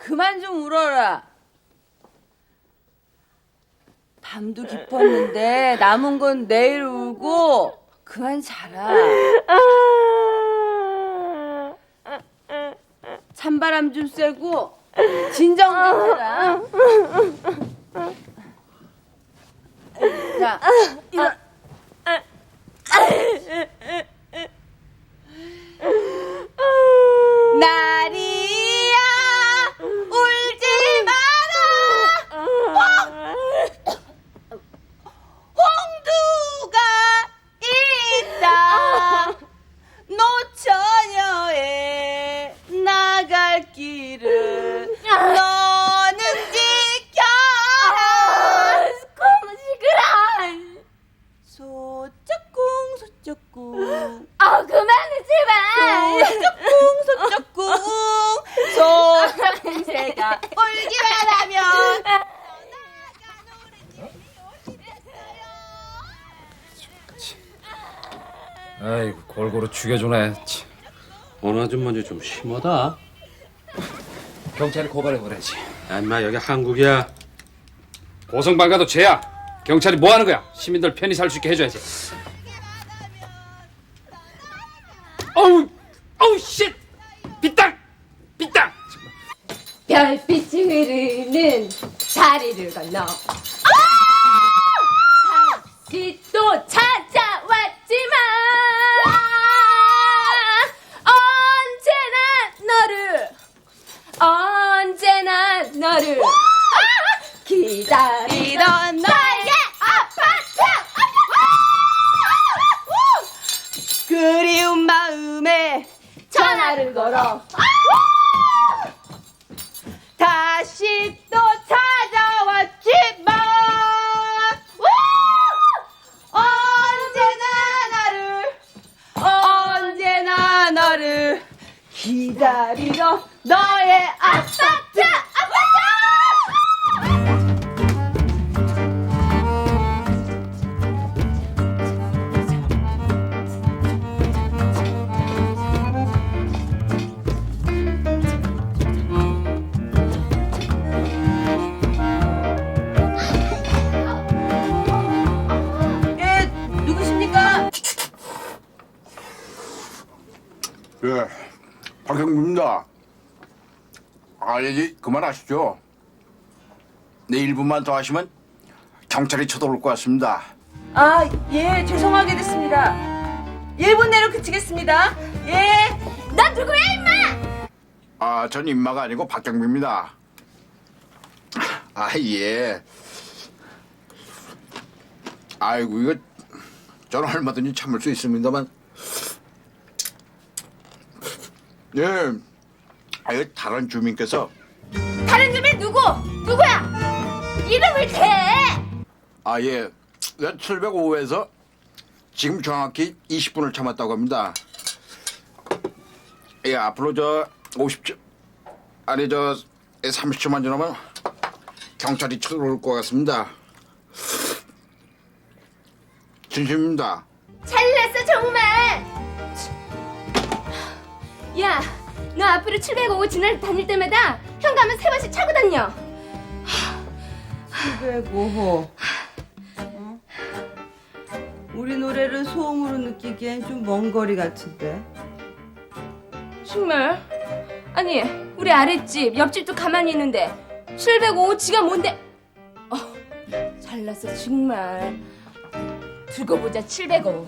그만 좀 울어라. 밤도 깊었는데 남은 건 내일 울고 그만 자라. 찬바람 좀 쐬고 진정 좀 해라. 자, 일어. 길을 너는 지켜라 너무 시끄러. 소쩍꿍 소쩍꿍 아 그만해 제발. 소쩍꿍 소쩍꿍 소쩍꿍 새가 울기만 하면 아이고 골고루 죽여주네. 치. 어느 아줌마인지 좀 심하다. 경찰에 고발해버려야지. 야, 인마 여기 한국이야. 고성방 가도 죄야. 경찰이 뭐 하는 거야? 시민들 편히 살 수 있게 해줘야지. 어우, 어우, 씨! 빗땅! 빗땅! 별빛이 흐르는 다리를 건너. 다시 또찾아왔지만 언제나 너를 언제 나 너를 기다리던 너의 아파트! 그리운 마음에 전화를 걸어 다시 또 찾아왔지만 언제나 나를 언제나 너를 기다리던 너의 아파트 예, 박형구입니다. 아, 이제 그만하시죠. 내 1분만 더 하시면 경찰이 쳐들어올 것 같습니다. 아 예 죄송하게 됐습니다 1분 내로 그치겠습니다 예 넌 누구야 임마 아, 전 임마가 아니고 박경구입니다. 아, 예. 아이고, 이거 저는 얼마든지 참을 수 있습니다만. 예. 아, 이거 다른 주민께서 다른 주민 누구 누구야 이름을 대 아, 예. 705에서 지금 정확히 20분을 참았다고 합니다. 예, 앞으로 저 50초, 아니 저 30초만 지나면 경찰이 쳐들어올 것 같습니다. 진심입니다. 잘났어 정말 너 앞으로 705 지날 다닐 때마다 현관문 세 번씩 차고 다녀. 705호 어? 우리 노래를 소음으로 느끼기엔 좀 먼 거리 같은데. 정말? 아니 우리 아랫집 옆집도 가만히 있는데 705 지가 뭔데? 어 잘났어 정말. 두고 보자 705